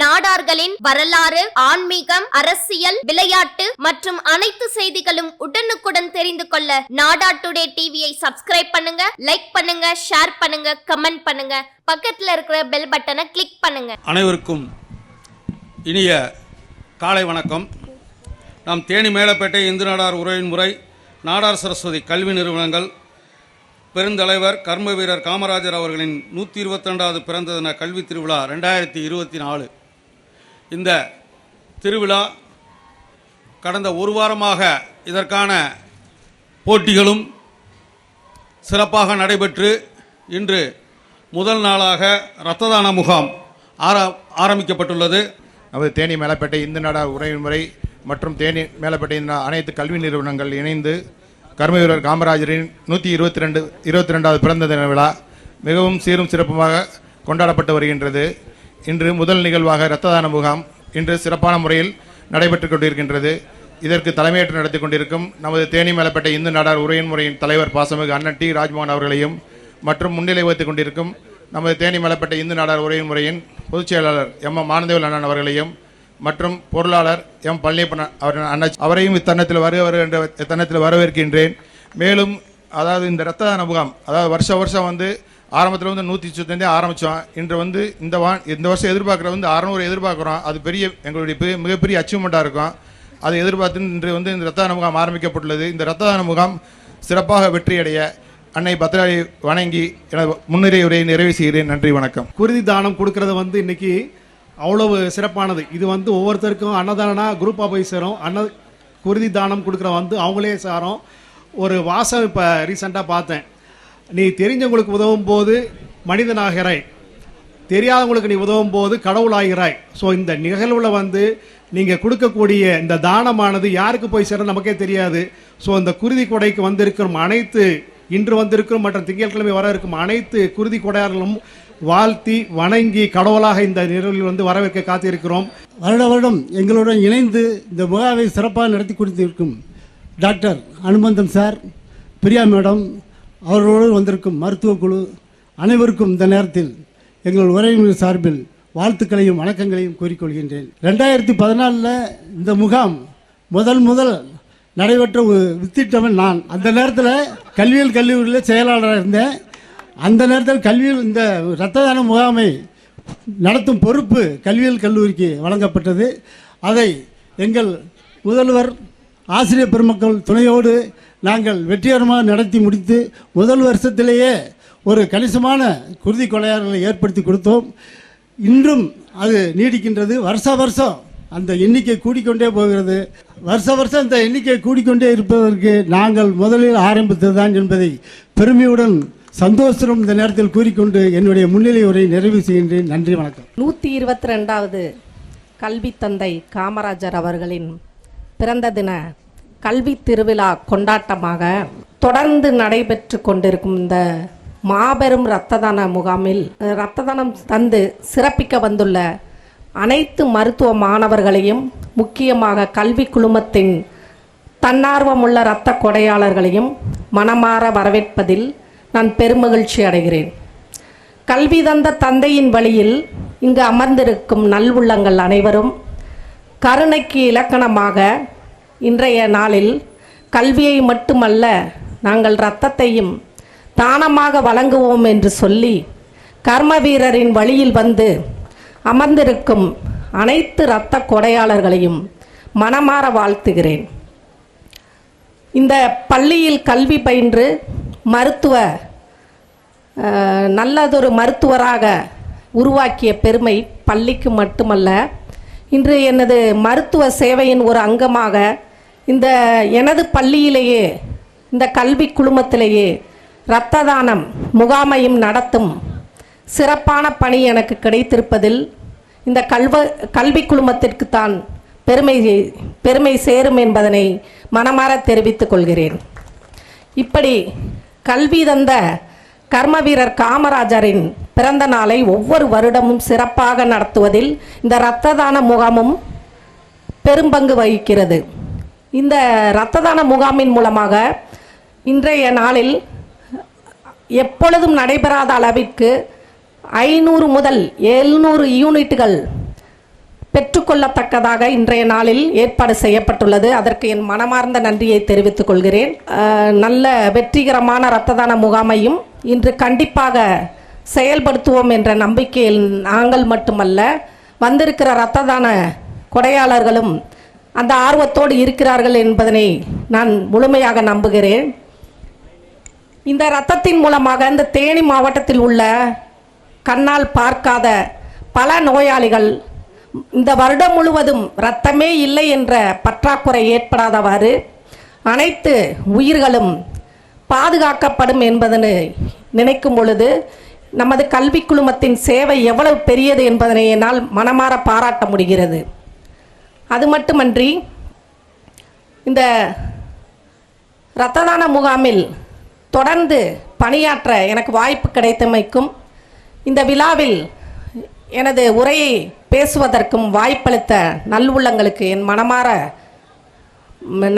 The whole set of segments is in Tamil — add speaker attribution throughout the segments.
Speaker 1: நாடார்களின் வரலாறு ஆன்மீகம் அரசியல் விளையாட்டு மற்றும் அனைத்து செய்திகளும் உடனுக்குடன் தெரிந்து கொள்ள நாடா டுடே டிவியை சப்ஸ்கிரைப் பண்ணுங்க லைக் பண்ணுங்க ஷேர் பண்ணுங்க கமெண்ட் பண்ணுங்க. பக்கத்துல இருக்கிற பெல் பட்டனை கிளிக் பண்ணுங்க.
Speaker 2: அனைவருக்கும் இனிய காலை வணக்கம். நாம் தேனி மேலப்பேட்டை இந்து நாடார் உறவின் முறை நாடார் சரஸ்வதி கல்வி நிறுவனங்கள் பெருந்தலைவர் கர்ம வீரர் காமராஜர் அவர்களின் நூற்றி இருபத்தி ரெண்டாவது பிறந்த தின கல்வி திருவிழா ரெண்டாயிரத்தி இருபத்தி நாலு. இந்த திருவிழா கடந்த ஒரு வாரமாக இதற்கான போட்டிகளும் சிறப்பாக நடைபெற்று இன்று முதல் நாளாக இரத்த தான முகாம் ஆரா ஆரம்பிக்கப்பட்டுள்ளது.
Speaker 3: நமது தேனி மேலப்பேட்டை இந்து நாடா உறவின் முறை மற்றும் தேனி மேலப்பேட்டை அனைத்து கல்வி நிறுவனங்கள் இணைந்து கர்மவீரர் காமராஜரின் நூற்றி இருபத்தி ரெண்டு இருபத்தி ரெண்டாவது பிறந்த தின விழா மிகவும் சீரும் சிறப்புமாக கொண்டாடப்பட்டு வருகின்றது. இன்று முதல் நிகழ்வாக இரத்த தான முகாம் இன்று சிறப்பான முறையில் நடைபெற்றுக் கொண்டிருக்கின்றது. இதற்கு தலைமையேற்று நடத்தி கொண்டிருக்கும் நமது தேனி மேலப்பேட்டை இந்து நாடார் உரையின் முறையின் தலைவர் பாசமிகு அண்ணன் டி. ராஜ்மோகன் அவர்களையும் மற்றும் முன்னிலை வகித்துக் கொண்டிருக்கும் நமது தேனி மேலப்பேட்டை இந்து நாடார் உரையின் முறையின் பொதுச் செயலாளர் எம். எம். ஆனந்தவேல் அண்ணன் அவர்களையும் மற்றும் பொருளாளர் எம். பழனியப்பன் அவர் அண்ணன் அவரையும் இத்தருணத்தில் வருக வருக என்ற இத்தருணத்தில் வரவேற்கின்றேன். மேலும் அதாவது இந்த இரத்த தான முகாம் அதாவது வருஷ வருஷம் வந்து ஆரம்பத்தில் வந்து நூற்றி சுத்தந்தே ஆரம்பித்தோம் இன்று வந்து இந்த வா இந்த வருஷம் எதிர்பார்க்குற வந்து அறநூறு எதிர்பார்க்குறோம். அது பெரிய எங்களுடைய பெரிய- மிகப்பெரிய அச்சீவ்மெண்ட்டாக இருக்கும். அதை எதிர்பார்த்து இன்று வந்து இந்த ரத்தான முகாம் ஆரம்பிக்கப்பட்டுள்ளது. இந்த ரத்தான முகாம் சிறப்பாக வெற்றியடைய அன்னை பத்ராளி வணங்கி எனது முன்னுரை உரையை நிறைவு செய்கிறேன். நன்றி வணக்கம்.
Speaker 4: குருதி தானம் கொடுக்கறது வந்து இன்னைக்கு அவ்வளவு சிறப்பானது. இது வந்து ஒவ்வொருத்தருக்கும் அன்னதானா குரூப்பாக போய் சேரும். அன்ன குருதி தானம் கொடுக்குற வந்து அவங்களே சாரும். ஒரு வாசம் இப்போ ரீசெண்டாக பார்த்தேன். நீ தெரிஞ்சவங்களுக்கு உதவும் போது மனிதனாகிறாய். தெரியாதவங்களுக்கு நீ உதவும் போது கடவுளாகிறாய். ஸோ இந்த நிகழ்வில் வந்து நீங்கள் கொடுக்கக்கூடிய இந்த தானமானது யாருக்கு போய் சேரும் நமக்கே தெரியாது. ஸோ இந்த குருதி கொடைக்கு வந்திருக்கும் அனைத்து இன்று வந்திருக்கும் மற்றும் திங்கட்கிழமை வர இருக்கும் அனைத்து குருதி கொடையாளர்களும் வாழ்த்தி வணங்கி கடவுளாக இந்த நிகழ்வில் வந்து வரவேற்க காத்திருக்கிறோம்.
Speaker 5: வருட வருடம் எங்களுடன் இணைந்து இந்த முகாவை சிறப்பாக நடத்தி கொடுத்திருக்கும் doctor Anumanthan sir Priya madam அவர்களோடு வந்திருக்கும் மருத்துவ குழு அனைவருக்கும் இந்த நேரத்தில் எங்கள் உறவினர் சார்பில் வாழ்த்துக்களையும் வணக்கங்களையும் கூறிக்கொள்கின்றேன். ரெண்டாயிரத்தி பதினாலில் இந்த முகாம் முதல் முதல் நடைபெற்ற வித்திட்டவன் நான். அந்த நேரத்தில் கல்வியல் கல்லூரியில் செயலாளராக இருந்தேன். அந்த நேரத்தில் கல்வியில் இந்த இரத்த தான முகாமை நடத்தும் பொறுப்பு கல்வியியல் கல்லூரிக்கு வழங்கப்பட்டது. அதை எங்கள் முதல்வர் ஆசிரியர் பெருமக்கள் துணையோடு நாங்கள் வெற்றிகரமாக நடத்தி முடித்து முதல் வருஷத்திலேயே ஒரு கணிசமான குருதி கொலையாளர்களை ஏற்படுத்தி கொடுத்தோம். இன்றும் அது நீடிக்கின்றது. வருஷ வருஷம் அந்த எண்ணிக்கை கூடிக்கொண்டே போகிறது. வருஷ வருஷம் இந்த எண்ணிக்கை கூடிக்கொண்டே இருப்பதற்கு நாங்கள் முதலில் ஆரம்பித்தது தான் என்பதை பெருமையுடன் சந்தோஷம் இந்த நேரத்தில் கூறிக்கொண்டு என்னுடைய முன்னிலை உரை நிறைவு செய்கின்றேன். நன்றி வணக்கம்.
Speaker 6: நூற்றி இருபத்தி ரெண்டாவது கல்வி தந்தை காமராஜர் அவர்களின் பிறந்த தின கல்வி திருவிழா கொண்டாட்டமாக தொடர்ந்து நடைபெற்று கொண்டிருக்கும் இந்த மாபெரும் இரத்த தான முகாமில் இரத்த தானம் தந்து சிறப்பிக்க வந்துள்ள அனைத்து மருத்துவ மாணவர்களையும் முக்கியமாக கல்வி குழுமத்தின் தன்னார்வமுள்ள இரத்த கொடையாளர்களையும் மனமாற வரவேற்பதில் நான் பெருமகிழ்ச்சி அடைகிறேன். கல்வி தந்த தந்தையின் வழியில் இங்கு அமர்ந்திருக்கும் நல்வுள்ளங்கள் அனைவரும் கருணைக்கு இலக்கணமாக இன்றைய நாளில் கல்வியை மட்டுமல்ல நாங்கள் இரத்தத்தையும் தானமாக வழங்குவோம் என்று சொல்லி கர்ம வீரரின் வழியில் வந்து அமர்ந்திருக்கும் அனைத்து இரத்த கொடையாளர்களையும் மனமாற வாழ்த்துகிறேன். இந்த பள்ளியில் கல்வி பயின்று மருத்துவ நல்லதொரு மருத்துவராக உருவாக்கிய பெருமை பள்ளிக்கு மட்டுமல்ல இன்று எனது மருத்துவ சேவையின் ஒரு அங்கமாக இந்த எனது பள்ளியிலேயே இந்த கல்வி குழுமத்திலேயே இரத்த தானம் முகாமையும் நடத்தும் சிறப்பான பணி எனக்கு கிடைத்திருப்பதில் இந்த கல்வ கல்வி குழுமத்திற்கு தான் பெருமை பெருமை சேரும் என்பதனை மனமாற தெரிவித்துக் கொள்கிறேன். இப்படி கல்வி தந்த கர்ம வீரர் காமராஜரின் பிறந்த நாளை ஒவ்வொரு வருடமும் சிறப்பாக நடத்துவதில் இந்த இரத்த தான முகாமும் பெரும்பங்கு வகிக்கிறது. இந்த இரத்த தான முகாமின் மூலமாக இன்றைய நாளில் எப்பொழுதும் நடைபெறாத அளவிற்கு ஐநூறு முதல் எழுநூறு யூனிட்டுகள் பெற்றுக்கொள்ளத்தக்கதாக இன்றைய நாளில் ஏற்பாடு செய்யப்பட்டுள்ளது. அதற்கு என் மனமார்ந்த நன்றியை தெரிவித்துக் கொள்கிறேன். நல்ல வெற்றிகரமான இரத்த தான முகாமையும் இன்று கண்டிப்பாக செயல்படுத்துவோம் என்ற நம்பிக்கையில் நாங்கள் மட்டுமல்ல வந்திருக்கிற இரத்த தான கொடையாளர்களும் அந்த ஆர்வத்தோடு இருக்கிறார்கள் என்பதனை நான் முழுமையாக நம்புகிறேன். இந்த ரத்தத்தின் மூலமாக இந்த தேனி மாவட்டத்தில் உள்ள கண்ணால் பார்க்காத பல நோயாளிகள் இந்த வருடம் முழுவதும் ரத்தமே இல்லை என்ற பற்றாக்குறை ஏற்படாதவாறு அனைத்து உயிர்களும் பாதுகாக்கப்படும் என்பதனை நினைக்கும் பொழுது நமது கல்வி குழுமத்தின் சேவை எவ்வளவு பெரியது என்பதனை என்னால் மனமாற பாராட்ட முடிகிறது. அது மட்டுமன்றி இந்த இரத்த தான முகாமில் தொடர்ந்து பணியாற்ற எனக்கு வாய்ப்பு கிடைத்தமைக்கும் இந்த விழாவில் எனது உரையை பேசுவதற்கும் வாய்ப்பளித்த நல்லுள்ளங்களுக்கு என் மனமாற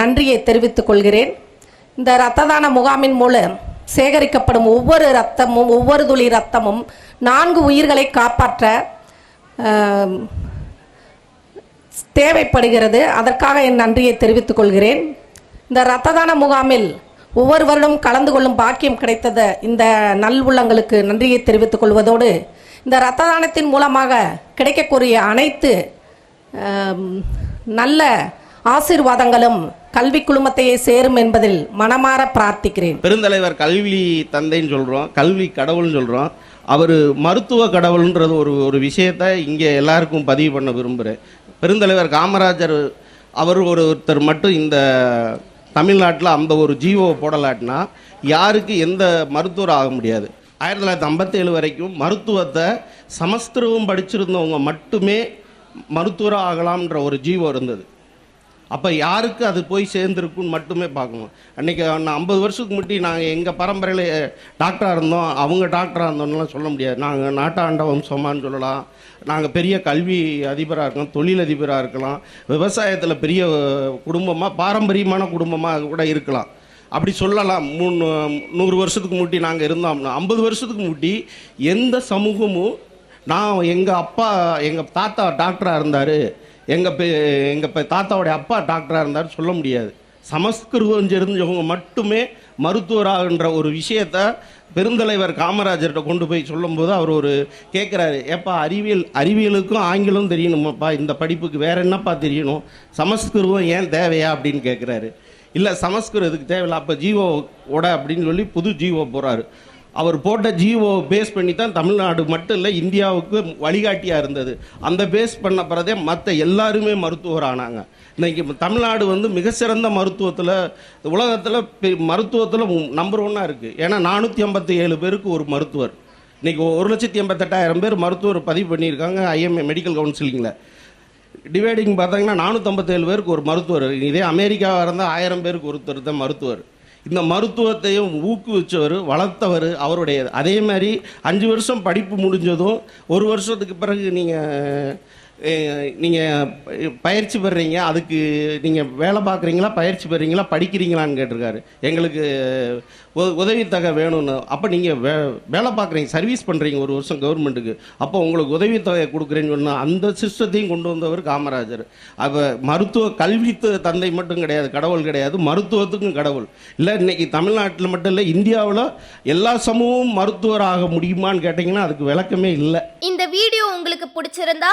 Speaker 6: நன்றியை தெரிவித்துக் கொள்கிறேன். இந்த இரத்த தான முகாமின் மூலம் சேகரிக்கப்படும் ஒவ்வொரு இரத்தமும் ஒவ்வொரு துளி இரத்தமும் நான்கு உயிர்களை காப்பாற்ற தேவைப்படுகிறது. அதற்காக என் நன்றியை தெரிவித்துக் கொள்கிறேன். இந்த இரத்த தான முகாமில் ஒவ்வொரு வருடம் கலந்து கொள்ளும் பாக்கியம் கிடைத்தத இந்த நல் உள்ளங்களுக்கு நன்றியை தெரிவித்துக் கொள்வதோடு இந்த இரத்த தானத்தின் மூலமாக கிடைக்கக்கூடிய அனைத்து நல்ல ஆசீர்வாதங்களும் கல்வி குழுமத்தையே சேரும் என்பதில் மனமாற பிரார்த்திக்கிறேன்.
Speaker 7: பெருந்தலைவர் கல்வி தந்தைன்னு சொல்கிறோம் கல்வி கடவுள்னு சொல்கிறோம் அவர் மருத்துவ கடவுள்ன்றது ஒரு ஒரு விஷயத்தை இங்கே எல்லாருக்கும் பதிவு பண்ண விரும்புகிறேன் பெருந்தலைவர் காமராஜர் அவர் ஒரு ஒருத்தர் மட்டும் இந்த தமிழ்நாட்டில் அந்த ஒரு ஜீவோ போடலாட்டினா யாருக்கு எந்த மருத்துவர் ஆக முடியாது. ஆயிரத்தி தொள்ளாயிரத்தி ஐம்பத்தேழு வரைக்கும் மருத்துவத்தை சமஸ்திரவும் படிச்சிருந்தவங்க மட்டுமே மருத்துவராக ஆகலாம்ன்ற ஒரு ஜீவோ இருந்தது. அப்போ யாருக்கு அது போய் சேர்ந்துருக்குன்னு மட்டுமே பார்க்கணும். அன்றைக்கி நான் ஐம்பது வருஷத்துக்கு முட்டி நாங்கள் எங்கள் பரம்பரையில் டாக்டராக இருந்தோம். அவங்க டாக்டராக இருந்தோம்லாம் சொல்ல முடியாது. நாங்கள் நாட்டாண்ட வம்சமான்னு சொல்லலாம். நாங்கள் பெரிய கல்வி அதிபராக இருக்கலாம் தொழில் அதிபராக இருக்கலாம். விவசாயத்தில் பெரிய குடும்பமாக பாரம்பரியமான குடும்பமாக கூட இருக்கலாம். அப்படி சொல்லலாம். மூணு நூறு வருஷத்துக்கு முட்டி நாங்கள் இருந்தோம்னா ஐம்பது வருஷத்துக்கு முட்டி எந்த சமூகமும் நான் எங்கள் அப்பா எங்கள் தாத்தா டாக்டராக இருந்தார். எங்கள் பெ எங்கள் பெ தாத்தாவுடைய அப்பா டாக்டராக இருந்தார் சொல்ல முடியாது. சமஸ்கிருதம் தெரிஞ்சவங்க மட்டுமே மருத்துவராகன்ற ஒரு விஷயத்த பெருந்தலைவர் காமராஜர்கிட்ட கொண்டு போய் சொல்லும்போது அவர் ஒரு கேட்குறாரு ஏப்பா அறிவியல் அறிவியலுக்கும் ஆங்கிலம் தெரியணுமாப்பா? இந்த படிப்புக்கு வேற என்னப்பா தெரியணும்? சமஸ்கிருதம் ஏன் தேவையா? அப்படின்னு கேட்குறாரு இல்லை சமஸ்கிருதத்துக்கு தேவையில்ல. அப்போ ஜீவோ உட அப்படின்னு சொல்லி புது ஜீவோ போகிறாரு அவர் போட்ட ஜீவோ பேஸ் பண்ணி தான் தமிழ்நாடு மட்டும் இல்லை இந்தியாவுக்கு வழிகாட்டியாக இருந்தது. அந்த பேஸ் பண்ண பிறதே மற்ற எல்லாருமே மருத்துவர் ஆனாங்க இன்றைக்கி தமிழ்நாடு வந்து மிக சிறந்த மருத்துவத்தில் உலகத்தில் மருத்துவத்தில் நம்பர் ஒன்னாக இருக்குது ஏன்னா நானூற்றி ஐம்பத்தி ஏழு பேருக்கு ஒரு மருத்துவர். இன்றைக்கி ஒரு லட்சத்தி எண்பத்தெட்டாயிரம் பேர் மருத்துவர் பதிவு பண்ணியிருக்காங்க ஐஎம்ஏ மெடிக்கல் கவுன்சிலிங்கில் டிவைடிங் பார்த்தீங்கன்னா நானூற்றம்பத்தேழு பேருக்கு ஒரு மருத்துவர். இதே அமெரிக்காவாக இருந்தால் ஆயிரம் பேருக்கு ஒருத்தர் தான் மருத்துவர். இந்த மருத்துவத்தையும் ஊக்குவிச்சவர் வளர்த்தவர் அவருடைய அதே மாதிரி அஞ்சு வருஷம் படிப்பு முடிஞ்சதும் ஒரு வருஷத்துக்கு பிறகு நீங்கள் நீங்கள் பயிற்சி பெறுறீங்க அதுக்கு நீங்கள் வேலை பார்க்குறீங்களா பயிற்சி பெறுறீங்களா படிக்கிறீங்களான்னு கேட்டிருக்காரு. எங்களுக்கு உ- உதவித்தொகை வேணும்னு. அப்போ நீங்கள் வே வேலை பார்க்குறீங்க சர்வீஸ் பண்ணுறீங்க ஒரு வருஷம் கவர்மெண்ட்டுக்கு அப்போ உங்களுக்கு உதவித்தொகை கொடுக்குறேன்னு சொன்னால் அந்த சிஸ்டத்தையும் கொண்டு வந்தவர் காமராஜர். அப்போ மருத்துவ கல்வி தந்தை மட்டும் கிடையாது கடவுள் கிடையாது மருத்துவத்துக்கும் கடவுள். இல்லை இன்றைக்கி தமிழ்நாட்டில் மட்டும் இல்லை இந்தியாவில் எல்லா சமூகமும் மருத்துவர் ஆக முடியுமான்னு கேட்டிங்கன்னா அதுக்கு விளக்கமே இல்லை.
Speaker 1: இந்த வீடியோ உங்களுக்கு பிடிச்சிருந்தா